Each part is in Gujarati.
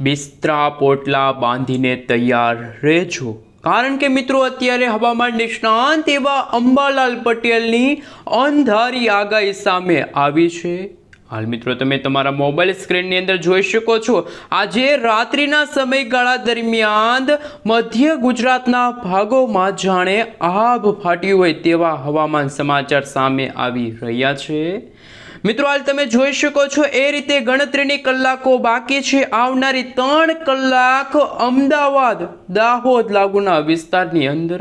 બિસ્તરા પોટલા બાંધીને તૈયાર રહેજો. કારણ કે મિત્રો, અત્યારે હવામાન નિષ્ણાંત એવા અંબાલાલ પટેલની અંધારી આગાહી સામે આવી છે. હાલ મિત્રો, તમે તમારા મોબાઈલ સ્ક્રીનની અંદર જોઈ શકો છો, આજે રાત્રિના સમયગાળા દરમિયાન મધ્ય ગુજરાતના ભાગોમાં જાણે આભ ફાટ્યું હોય તેવા હવામાન સમાચાર સામે આવી રહ્યા છે. મિત્રો, હાલ તમે જોઈ શકો છો, એ રીતે ગણતરીની કલાકો બાકી છે. આવનારી ત્રણ કલાક અમદાવાદ, દાહોદ લાગુના વિસ્તારની અંદર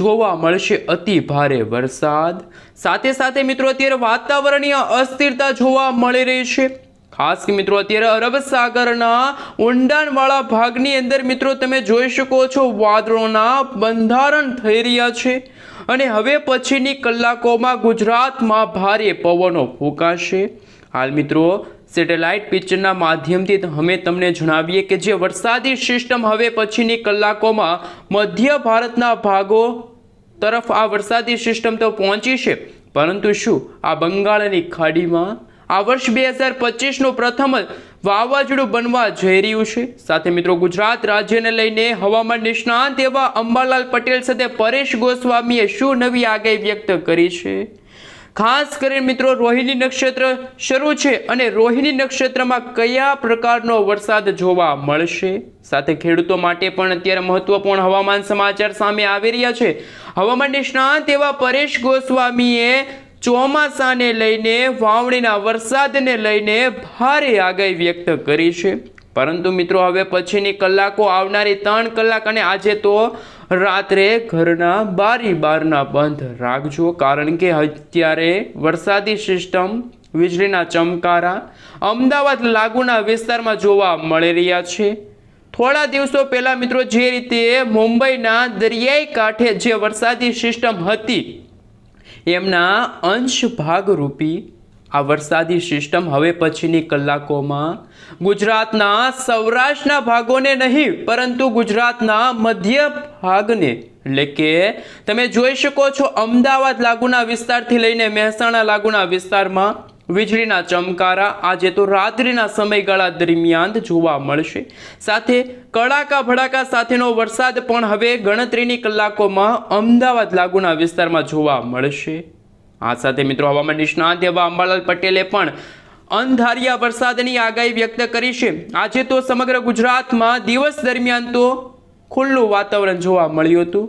જોવા મળશે અતિ ભારે વરસાદ. સાથે સાથે મિત્રો, અત્યારે વાતાવરણીય અસ્થિરતા જોવા મળી રહી છે. ખાસ કે મિત્રો, અત્યારે અરબ સાગરના ઊંડાણવાળા ભાગની અંદર મિત્રો, તમે જોઈ શકો છો, વાદળોના બંધારણ થઈ રહ્યા છે. અને હવે પછીની કલાકોમાં ગુજરાતમાં ભારે પવનો ફૂંકાશે. હાલ મિત્રો, સેટેલાઇટ પિક્ચરના માધ્યમથી અમે તમને જણાવીએ કે જે વરસાદી સિસ્ટમ હવે પછીની કલાકોમાં મધ્ય ભારતના ભાગો તરફ આ વરસાદી સિસ્ટમ તો પહોંચી છે. પરંતુ શું? આ બંગાળની ખાડીમાં આ વર્ષ બે હજાર પચીસનું પ્રથમ વાવાઝોડું બનવા જઈ રહ્યું છે. સાથે મિત્રો, ગુજરાત રાજ્યને લઈને હવામાન નિષ્ણાંત એવા અંબાલાલ પટેલ સાથે પરેશ ગોસ્વામીએ શું નવી આગાહી વ્યક્ત કરી છે? ખાસ કરીને મિત્રો, રોહિણી નક્ષત્ર શરૂ છે અને રોહિણી નક્ષત્રમાં કયા પ્રકારનો વરસાદ જોવા મળશે? સાથે ખેડૂતો માટે પણ અત્યારે મહત્વપૂર્ણ હવામાન સમાચાર સામે આવી રહ્યા છે. હવામાન નિષ્ણાંત એવા પરેશ ગોસ્વામીએ ચોમાસાને લઈને, વાવણીના વરસાદને લઈને ભારે આગાહી વ્યક્ત કરી છે. પરંતુ મિત્રો, હવે પછીની કલાકો આવનારી ત્રણ કલાક અને આજે તો રાત્રે ઘરના બારી બારના બંધ રાખજો. કારણ કે અત્યારે વરસાદી સિસ્ટમ, વીજળીના ચમકારા, અમદાવાદ લાગુના વિસ્તારમાં જોવા મળી રહ્યા છે. થોડા દિવસો પહેલાં મિત્રો, જે રીતે મુંબઈના દરિયાઈ કાંઠે જે વરસાદી સિસ્ટમ હતી એમના અંશ ભાગરૂપી આ વરસાદી સિસ્ટમ હવે પછીની કલાકોમાં ગુજરાતના સૌરાષ્ટ્રના ભાગોને નહીં, પરંતુ ગુજરાતના મધ્ય ભાગને. એટલે કે તમે જોઈ શકો છો અમદાવાદ લાગુના વિસ્તારથી લઈને મહેસાણા લાગુના વિસ્તારમાં વીજળીના ચમકારા આજે તો રાત્રિના સમયગાળા દરમિયાન જોવા મળશે. સાથે કડાકા ભડાકા સાથેનો વરસાદ પણ હવે ગણતરીની કલાકોમાં અમદાવાદ લાગુના વિસ્તારમાં જોવા મળશે. આ સાથે મિત્રો હવામાન નિષ્ણાંત એવા અંબાલાલ પટેલે પણ અંધારિયા વરસાદની આગાહી વ્યક્ત કરી છે. આજે તો સમગ્ર ગુજરાતમાં દિવસ દરમિયાન તો ખુલ્લું વાતાવરણ જોવા મળ્યું હતું.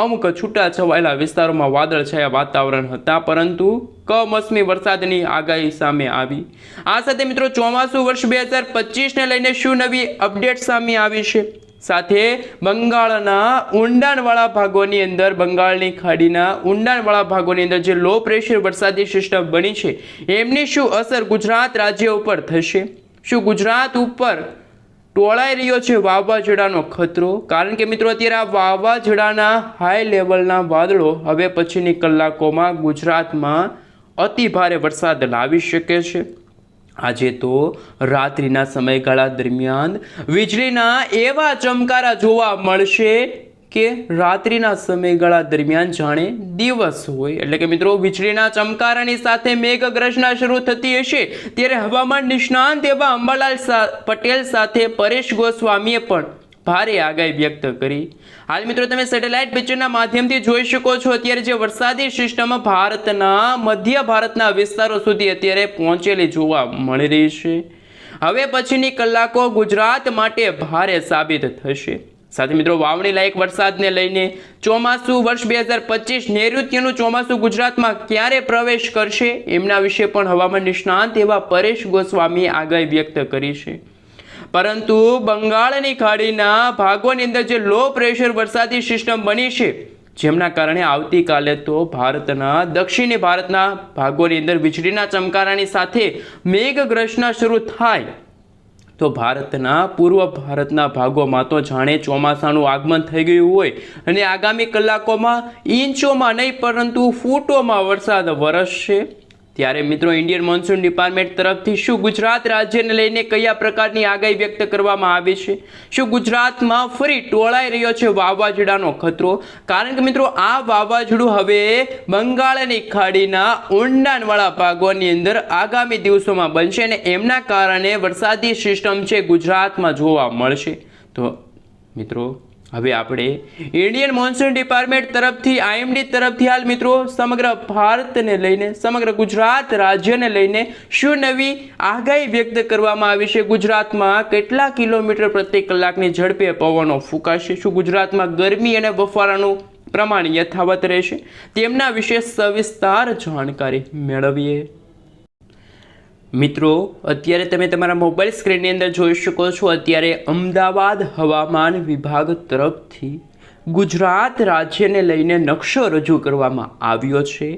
અમુક છૂટા છવાયેલા વિસ્તારોમાં વાદળછાયા વાતાવરણ હતા, પરંતુ કમોસમી વરસાદની આગાહી સામે આવી. આ સાથે મિત્રો ચોમાસું વર્ષ બે હજાર પચીસને લઈને શું નવી અપડેટ સામે આવી છે? સાથે બંગાળના ઊંડાણવાળા ભાગોની અંદર, બંગાળની ખાડીના ઊંડાણવાળા ભાગોની અંદર જે લો પ્રેશર વરસાદી સિસ્ટમ બની છે, એમની શું અસર ગુજરાત રાજ્ય ઉપર થશે? શું ગુજરાત ઉપર ટોળાઈ રહ્યો છે વાવાઝોડાનો ખતરો. કારણ કે મિત્રો, અત્યારે આ વાવાઝોડાના હાઈ લેવલના વાદળો હવે પછીની કલાકોમાં ગુજરાતમાં અતિ ભારે વરસાદ લાવી શકે છે. આજે તો રાત્રિના સમયગાળા દરમિયાન વીજળીના એવા ચમકારા જોવા મળશે કે રાત્રિના સમયગાળા દરમિયાન જાણે દિવસ હોય. એટલે કે મિત્રો, વીજળીના ચમકારાની સાથે મેઘગર્જના શરૂ થતી હશે. ત્યારે હવામાન નિષ્ણાંત એવા અંબાલાલ પટેલ સાથે પરેશ ગોસ્વામીએ પણ ભારે આગાહી વ્યક્ત કરી. હાલ મિત્રો, તમે સેટેલાઇટ પિક્ચરના માધ્યમથી જોઈ શકો છો. અત્યારે જે વરસાદી સિસ્ટમ ભારતના, મધ્ય ભારતના વિસ્તારો સુધી અત્યારે પહોંચેલી જોવા મળી રહી છે. હવે પછીની કલાકો ગુજરાત માટે ભારે સાબિત થશે. સાથે મિત્રો, વાવણી લાયક વરસાદને લઈને ચોમાસું વર્ષ બે હજાર પચીસ નૈઋત્યનું ચોમાસું ગુજરાતમાં ક્યારે પ્રવેશ કરશે એમના વિશે પણ હવામાન નિષ્ણાંત એવા પરેશ ગોસ્વામીએ આગાહી વ્યક્ત કરી છે. પરંતુ બંગાળની ખાડીના ભાગોની અંદર જે લો પ્રેશર વરસાદી સિસ્ટમ બની છે, જેમના કારણે આવતીકાલે તો ભારતના, દક્ષિણી ભારતના ભાગોની અંદર વીજળીના ચમકારાની સાથે મેઘગ્રસ્તના શરૂ થાય. તો ભારતના, પૂર્વ ભારતના ભાગોમાં તો જાણે ચોમાસાનું આગમન થઈ ગયું હોય અને આગામી કલાકોમાં ઇંચોમાં નહીં પરંતુ ફૂટોમાં વરસાદ વરસશે. ત્યારે મિત્રો ઇન્ડિયન મોન્સૂન ડિપાર્ટમેન્ટ તરફથી શું ગુજરાત રાજ્યને લઈને કયા પ્રકારની આગાહી વ્યક્ત કરવામાં આવી છે? શું ગુજરાતમાં ફરી ટોળાઈ રહ્યો છે વાવાઝોડાનો ખતરો? કારણ કે મિત્રો, આ વાવાઝોડું હવે બંગાળની ખાડીના ઊંડાણવાળા ભાગોની અંદર આગામી દિવસોમાં બનશે અને એમના કારણે વરસાદી સિસ્ટમ છે ગુજરાતમાં જોવા મળશે. તો મિત્રો હવે આપણે ઇન્ડિયન મોન્સૂન ડિપાર્ટમેન્ટ તરફથી આઈએમડી તરફથી હાલ મિત્રો સમગ્ર ભારતને લઈને, સમગ્ર ગુજરાત રાજ્યને લઈને શું નવી આગાહી વ્યક્ત કરવામાં આવી છે? ગુજરાતમાં કેટલા કિલોમીટર પ્રતિ કલાકની ઝડપે પવનો ફૂંકાશે? શું ગુજરાતમાં ગરમી અને બફારાનું પ્રમાણ યથાવત રહેશે? તેમના વિશે સવિસ્તાર જાણકારી મેળવીએ. મિત્રો, અત્યારે તમે તમારા મોબાઈલ સ્ક્રીનની અંદર જોઈ શકો છો, અત્યારે અમદાવાદ હવામાન વિભાગ તરફથી ગુજરાત રાજ્યને લઈને નકશો રજૂ કરવામાં આવ્યો છે.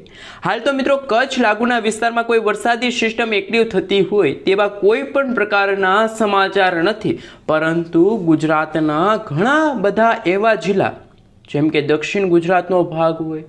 હાલ તો મિત્રો, કચ્છ લાગુના વિસ્તારમાં કોઈ વરસાદી સિસ્ટમ એક્ટિવ થતી હોય તેવા કોઈ પણ પ્રકારના સમાચાર નથી. પરંતુ ગુજરાતના ઘણા બધા એવા જિલ્લા, જેમ કે દક્ષિણ ગુજરાતનો ભાગ હોય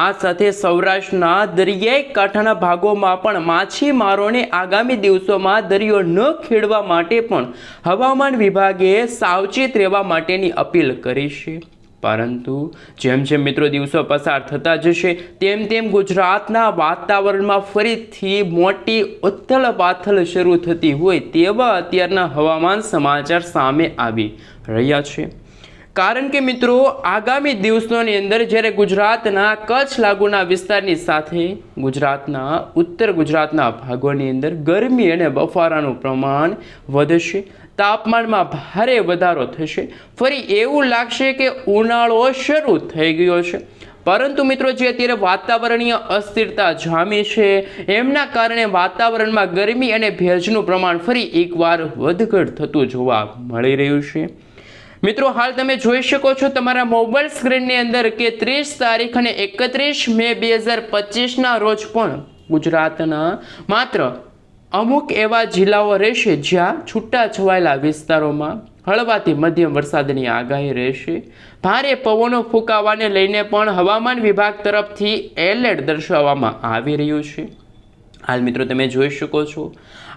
આ સાથે સૌરાષ્ટ્રના દરિયાઈ કાંઠાના ભાગોમાં પણ માછીમારોને આગામી દિવસોમાં દરિયો ન ખેડવા માટે પણ હવામાન વિભાગે સાવચેત રહેવા માટેની અપીલ કરી છે. પરંતુ જેમ જેમ મિત્રો દિવસો પસાર થતા જશે, તેમ તેમ ગુજરાતના વાતાવરણમાં ફરીથી મોટી ઉથલ પાથલ શરૂ થતી હોય તેવા અત્યારના હવામાન સમાચાર સામે આવી રહ્યા છે. કારણ કે મિત્રો, આગામી દિવસોની અંદર જ્યારે ગુજરાતના કચ્છ લાગુના વિસ્તારની સાથે ગુજરાતના, ઉત્તર ગુજરાતના ભાગોની અંદર ગરમી અને બફારાનું પ્રમાણ વધશે, તાપમાનમાં ભારે વધારો થશે. ફરી એવું લાગશે કે ઉનાળો શરૂ થઈ ગયો છે. પરંતુ મિત્રો, જે અત્યારે વાતાવરણીય અસ્થિરતા જામી છે, એમના કારણે વાતાવરણમાં ગરમી અને ભેજનું પ્રમાણ ફરી એકવાર વધઘટ થતું જોવા મળી રહ્યું છે. મિત્રો, હાલ તમે જોઈ શકો છો તમારા મોબાઈલ સ્ક્રીનની અંદર કે ત્રીસ તારીખ અને એકત્રીસ મે બે હજાર પચીસના રોજ પણ ગુજરાતના માત્ર અમુક એવા જિલ્લાઓ રહેશે જ્યાં છૂટા છવાયેલા વિસ્તારોમાં હળવાથી મધ્યમ વરસાદની આગાહી રહેશે. ભારે પવનો ફૂંકાવાને લઈને પણ હવામાન વિભાગ તરફથી એલર્ટ દર્શાવવામાં આવી રહ્યું છે. હાલ મિત્રો, તમે જોઈ શકો છો.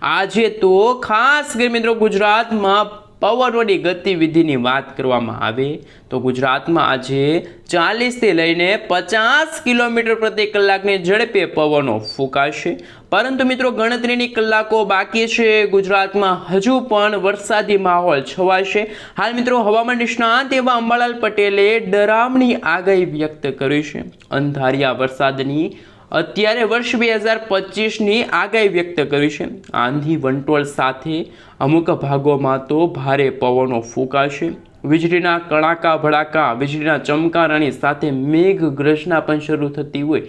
આજે તો ખાસ કરી મિત્રો ગુજરાતમાં પવનોની ગતિવિધિની વાત કરવામાં આવે તો ગુજરાતમાં આજે ચાલીસથી લઈને પચાસ કિલોમીટર પ્રતિ કલાકની ઝડપે પવનો ફૂંકાશે. પરંતુ મિત્રો, ગણતરીની કલાકો બાકી છે. ગુજરાતમાં હજુ પણ વરસાદી માહોલ છવાશે. હાલ મિત્રો, હવામાન નિષ્ણાંત એવા અંબાલાલ પટેલે ડરામણી આગાહી વ્યક્ત કરી છે. અંધારિયા વરસાદની અત્યારે વર્ષ બે હજાર પચીસની આગાહી વ્યક્ત કરી છે. આંધી વંટોળ સાથે અમુક ભાગોમાં તો ભારે પવનો ફૂંકાશે. વીજળીના કડાકા ભડાકા, વીજળીના ચમકારાની સાથે મેઘ ગર્જના પણ શરૂ થતી હોય.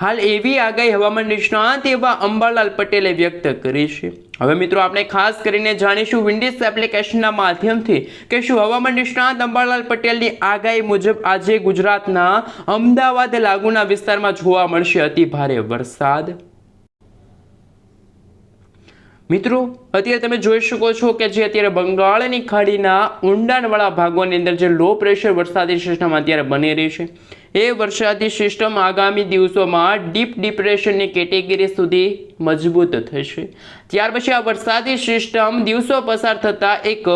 હાલ એવી આગાહી હવામાન નિષ્ણાંત એવા અંબાલાલ પટેલે વ્યક્ત કરી છે. હવે મિત્રો આપણે ખાસ કરીને જાણીશું વિન્ડિઝ એપ્લિકેશનના માધ્યમથી કે શું હવામાન નિષ્ણાંત અંબાલાલ પટેલની આગાહી મુજબ આજે ગુજરાતના અમદાવાદ લાગુના વિસ્તારમાં જોવા મળશે અતિ ભારે વરસાદ. મિત્રો, અત્યારે તમે જોઈ શકો છો કે જે અત્યારે બંગાળની ખાડીના ઊંડાણવાળા ભાગોની અંદર જે લો પ્રેશર વરસાદી સિસ્ટમ અત્યારે બની રહી છે. એ વરસાદી સિસ્ટમ આગામી દિવસોમાં ડીપ ડિપ્રેશનની કેટેગરી સુધી મજબૂત થશે. ત્યાર પછી આ વરસાદી સિસ્ટમ દિવસો પસાર થતાં એક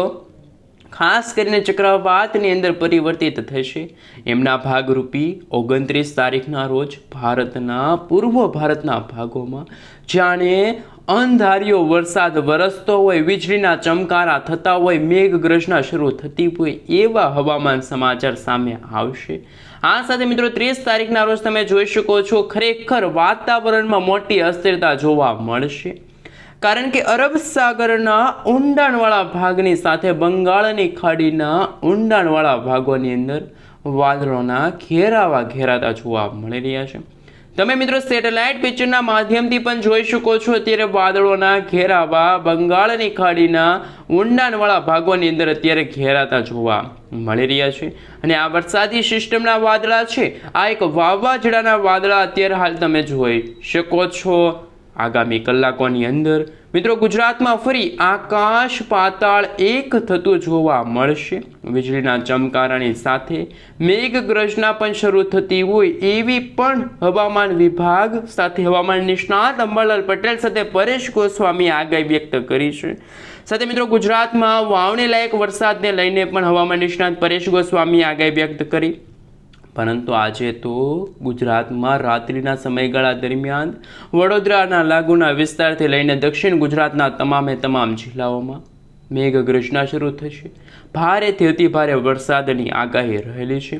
ખાસ કરીને ચક્રવાતની અંદર પરિવર્તિત થશે. એમના ભાગરૂપી ઓગણત્રીસ તારીખના રોજ ભારતના, પૂર્વ ભારતના ભાગોમાં, જાણે અંધારિયો વરસાદ વરસતો હોય, વીજળીના ચમકારા થતા હોય, મેઘગ્રજના શરૂ થતી હોય એવા હવામાન સમાચાર સામે આવશે. આ સાથે મિત્રો ત્રીસ તારીખના રોજ તમે જોઈ શકો છો, ખરેખર વાતાવરણમાં મોટી અસ્થિરતા જોવા મળશે. કારણ કે અરબ સાગરના ઊંડાણવાળા ભાગની સાથે બંગાળની ખાડીના ઊંડાણવાળા ભાગોની અંદર વાદળોના ઘેરાવા ઘેરાતા જોવા મળી રહ્યા છે. તમે મિત્રો સેટેલાઇટ પિક્ચરના માધ્યમથી પણ જોઈ શકો છો. અત્યારે વાદળોના ઘેરાવા, બંગાળની ખાડીના ઊંડાણવાળા ભાગોની અંદર અત્યારે ઘેરાતા જોવા મળી રહ્યા છે. અને આ વરસાદી સિસ્ટમના વાદળા છે. આ એક વાવાઝોડાના વાદળા અત્યારે હાલ તમે જોઈ શકો છો. આગામી કલાકોની અંદર મિત્રો ગુજરાતમાં ફરી આકાશ પાતાળ એક થતું જોવા મળશે. વીજળીના ચમકારાની સાથે મેઘગર્જના પણ શરૂ થતી હોય એવી પણ હવામાન વિભાગ સાથે હવામાન નિષ્ણાત અંબાલાલ પટેલ સાથે પરેશ ગોસ્વામી આગાહી વ્યક્ત કરી છે. સાથે મિત્રો ગુજરાતમાં વાવણી લાયક વરસાદને લઈને પણ હવામાન નિષ્ણાત પરેશ ગોસ્વામી આગાહી વ્યક્ત કરી. પરંતુ આજે તો ગુજરાતમાં રાત્રિના સમયગાળા દરમિયાન વડોદરાના લાગુના વિસ્તારથી લઈને દક્ષિણ ગુજરાતના તમામે તમામ જિલ્લાઓમાં મેઘગર્જના શરૂ થશે. ભારેથી અતિ ભારે વરસાદની આગાહી રહેલી છે.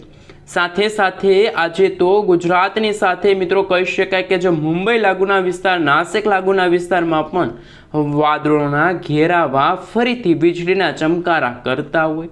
સાથે સાથે આજે તો ગુજરાતની સાથે મિત્રો કહી શકાય કે જે મુંબઈ લાગુના વિસ્તાર, નાસિક લાગુના વિસ્તારમાં પણ વાદળોના ઘેરાવા ફરીથી વીજળીના ચમકારા કરતા હોય.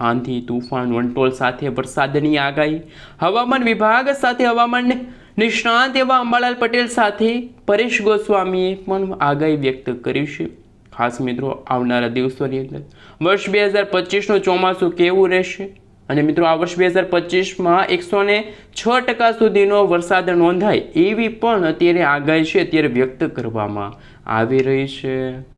આંધી, તુફાન, વંટોળ સાથે વરસાદની આગાહી, હવામાન વિભાગ સાથે હવામાન નિષ્ણાંત એવા અંબાલાલ પટેલ સાથે પરેશ ગોસ્વામીએ પણ આગાહી વ્યક્ત કરી છે. ખાસ મિત્રો, આવનારા દિવસોની અંદર વર્ષ બે હજાર પચીસનું ચોમાસું કેવું રહેશે? અને મિત્રો, આ વર્ષ બે હજાર પચીસમાં એકસો ને છ ટકા સુધીનો વરસાદ નોંધાય એવી પણ અત્યારે આગાહી છે, અત્યારે વ્યક્ત કરવામાં આવી રહી છે.